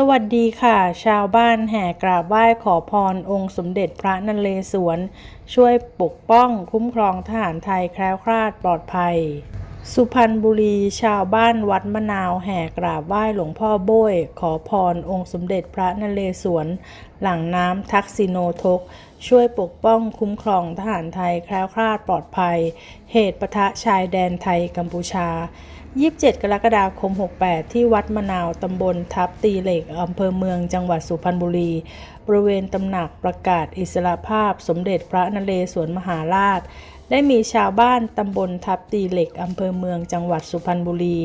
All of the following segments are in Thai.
สวัสดีค่ะ ชาวบ้านแห่กราบไหว้ขอพรองค์สมเด็จพระนเรศวร ช่วยปกป้องคุ้มครองทหารไทยแคล้วคลาดปลอดภัย สุพรรณบุรีชาวบ้านวัดมะนาวแห่กราบไหว้หลวงพ่อโบ้ย ขอพรองค์สมเด็จพระนเรศวร หลังน้ำทักษิโนทก ช่วยปกป้องคุ้มครองทหารไทยแคล้วคลาดปลอดภัย เหตุปะทะชายแดนไทยกัมพูชา 27 กรกฎาคม 68 ที่วัดมะนาวตำบลทับตีเหล็กอำเภอเมืองจังหวัดสุพรรณบุรี บริเวณตำหนักประกาศอิสรภาพสมเด็จพระนเรศวรมหาราช ได้มีชาวบ้านตำบลทับตีเหล็กอำเภอเมืองจังหวัดสุพรรณบุรี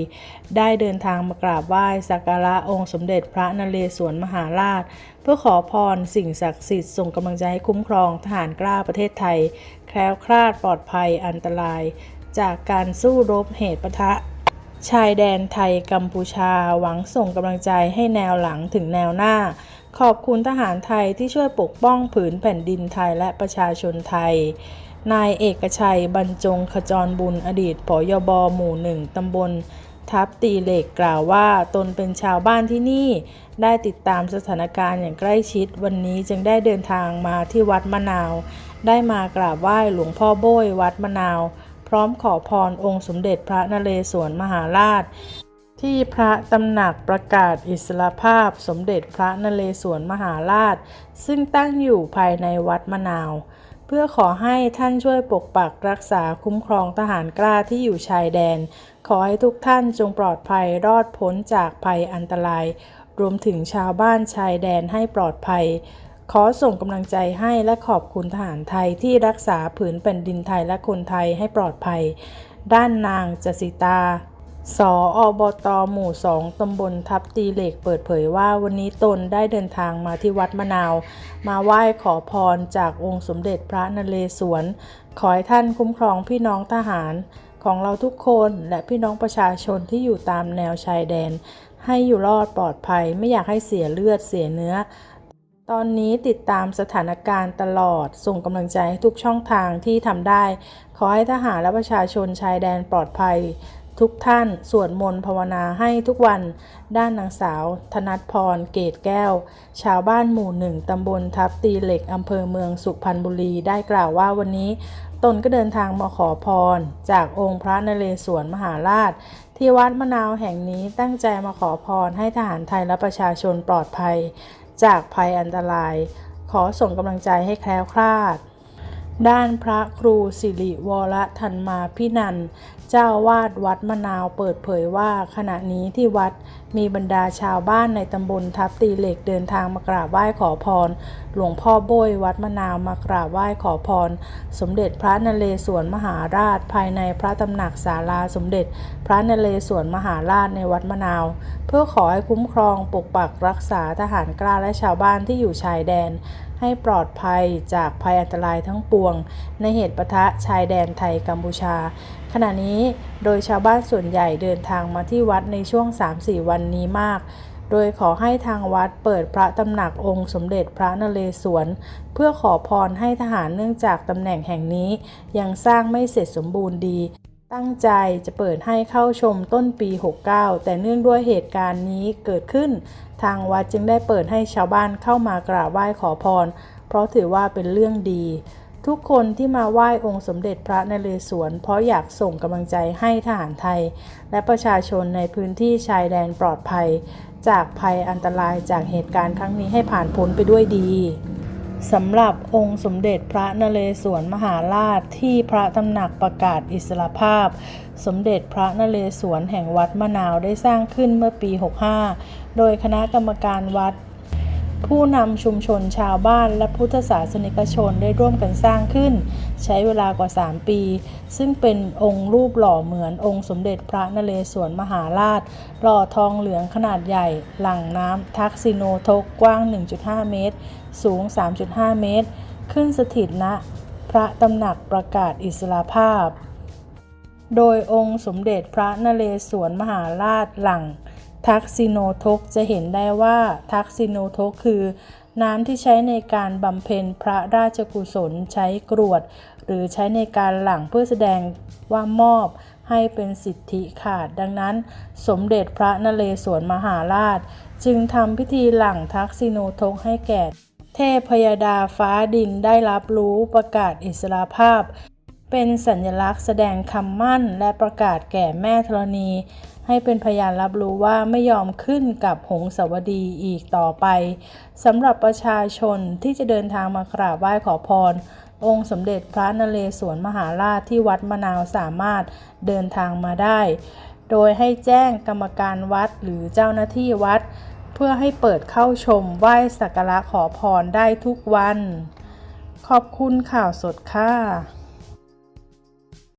ได้เดินทางมากราบไหว้สักการะองค์สมเด็จพระนเรศวรมหาราช เพื่อขอพรสิ่งศักดิ์สิทธิ์ส่งกำลังใจให้คุ้มครองทหารกล้าประเทศไทย แคล้วคลาดปลอดภัยอันตราย จากการสู้รบเหตุปะทะ ชายแดนไทยกัมพูชาหวังส่งกำลังใจให้แนวหลังถึงแนวหน้า ขอบคุณทหารไทยที่ช่วยปกป้องผืนแผ่นดินไทยและประชาชนไทย นายเอกชัยบรรจงขจรบุญอดีตผอยบหมู่หนึ่งตำบลทับตีเหล็กกล่าวว่าตนเป็นชาวบ้านที่นี่ ได้ติดตามสถานการณ์อย่างใกล้ชิด วันนี้จึงได้เดินทางมาที่วัดมะนาว ได้มากราบไหว้หลวงพ่อโบ้ยวัดมะนาว พร้อมขอพรองค์สมเด็จพระนเรศวรมหาราช ที่พระตำหนักประกาศอิสรภาพสมเด็จพระนเรศวรมหาราช ซึ่งตั้งอยู่ภายในวัดมะนาว เพื่อขอให้ท่านช่วยปกปักรักษาคุ้มครองทหารกล้าที่อยู่ชายแดน ขอให้ทุกท่านจงปลอดภัยรอดพ้นจากภัยอันตราย รวมถึงชาวบ้านชายแดนให้ปลอดภัย ขอส่งกำลังใจให้และขอบคุณทหารไทยที่รักษาผืนแผ่นดินไทยและคนไทยให้ปลอดภัย ด้านนางจสิตา สออบตหมู่สองตำบลทับตีเหล็กเปิดเผยว่าวันนี้ตนได้เดินทางมาที่วัดมะนาว มาไหว้ขอพรจากองค์สมเด็จพระนเรศวร ขอให้ท่านคุ้มครองพี่น้องทหารของเราทุกคนและพี่น้องประชาชนที่อยู่ตามแนวชายแดน ให้อยู่รอดปลอดภัยไม่อยากให้เสียเลือดเสียเนื้อ ตอนนี้ติดตามสถานการณ์ตลอด ส่งกำลังใจให้ทุกช่องทางที่ทำได้ ขอให้ทหารและประชาชนชายแดนปลอดภัย ทุกท่านสวดมนต์ภาวนาให้ทุกวัน ด้านนางสาว ธนัทพร เกตแก้ว ชาวบ้านหมู่หนึ่งตำบลทับตีเหล็กอำเภอเมืองสุพรรณบุรีได้กล่าวว่าวันนี้ ตนก็เดินทางมาขอพร จากองค์พระนเรศวรมหาราช ที่วัดมะนาวแห่งนี้ตั้งใจมาขอพรให้ทหารไทยและประชาชนปลอดภัย จากภัยอันตราย ขอส่งกำลังใจให้แคล้วคลาดด้านพระครูสิริวรธันมาพินัน เจ้าอาวาดวัดมะนาวเปิดเผยว่าขณะนี้ที่วัดมีบรรดาชาวบ้านในตำบลทับตีเหล็กเดินทางมากราบไหว้ขอพร หลวงพ่อโบยวัดมะนาวมากราบไหว้ขอพร สมเด็จพระนเรศวรมหาราช ภายในพระตำหนักศาลาสมเด็จ พระนเรศวรมหาราชในวัดมะนาว เพื่อขอให้คุ้มครองปกปักรักษาทหารกล้าและชาวบ้านที่อยู่ชายแดน ให้ปลอดภัยจากภัยอันตรายทั้งปวง ในเหตุปะทะชายแดนไทยกัมพูชา ขณะนี้โดยชาวบ้านส่วนใหญ่เดินทางมาที่วัดในช่วง 3-4 วันนี้มากโดยขอให้ทางวัดเปิดพระตำหนักองค์สมเด็จพระนเรศวร เพื่อขอพรให้ทหารเนื่องจากตำแหน่งแห่งนี้ ยังสร้างไม่เสร็จสมบูรณ์ดี ตั้งใจจะเปิดให้เข้าชมต้นปี 69 แต่เนื่องด้วยเหตุการณ์นี้เกิดขึ้น ทางวัดจึงได้เปิดให้ชาวบ้านเข้ามากราบไหว้ขอพร เพราะถือว่าเป็นเรื่องดี ทุกคนที่มาไหว้องค์สมเด็จพระนเรศวรเพราะอยากส่งกำลังใจให้ทหารไทย และประชาชนในพื้นที่ชายแดนปลอดภัย จากภัยอันตรายจากเหตุการณ์ครั้งนี้ให้ผ่านพ้นไปด้วยดี สำหรับองค์สมเด็จพระนเรศวรมหาราชที่พระตำหนักประกาศอิสรภาพ สมเด็จพระนเรศวรแห่งวัดมะนาวได้สร้างขึ้นเมื่อปี 65 โดยคณะกรรมการวัด ผู้นำชุมชนชาวบ้านและพุทธศาสนิกชนได้ร่วมกันสร้างขึ้น ใช้เวลากว่า 3 ปี ซึ่งเป็นองค์รูปหล่อเหมือนองค์สมเด็จพระนเรศวรมหาราช หล่อทองเหลืองขนาดใหญ่ หลังน้ำทักซิโนทกกว้าง 1.5 เมตร สูง 3.5 เมตร ขึ้นสถิตณพระตำหนักประกาศอิสรภาพ โดยองค์สมเด็จพระนเรศวรมหาราชหลัง ทักซิโนทกจะเห็นได้ว่าทักซิโนทกคือ น้ำที่ใช้ในการบำเพ็ญพระราชกุศลใช้กรวด หรือใช้ในการหลั่งเพื่อแสดงว่ามอบให้เป็นสิทธิขาด ดังนั้น สมเด็จพระนเรศวรมหาราช จึงทำพิธีหลั่งทักษิโนทกให้แก่ เทพพยดาฟ้าดินได้รับรู้ประกาศอิสรภาพ เป็นสัญลักษณ์แสดงคำมั่นและประกาศแก่แม่ธรณี ให้เป็นพยานรับรู้ว่าไม่ยอมขึ้นกับหงสาวดีอีกต่อไปสำหรับประชาชนที่จะเดินทางมากราบไหว้ขอพร องค์สมเด็จพระนเรศวรมหาราชที่วัดมะนาวสามารถเดินทางมาได้ โดยให้แจ้งกรรมการวัดหรือเจ้าหน้าที่วัด เพื่อให้เปิดเข้าชมไหว้สักการะขอพรได้ทุกวัน ขอบคุณข่าวสดค่ะ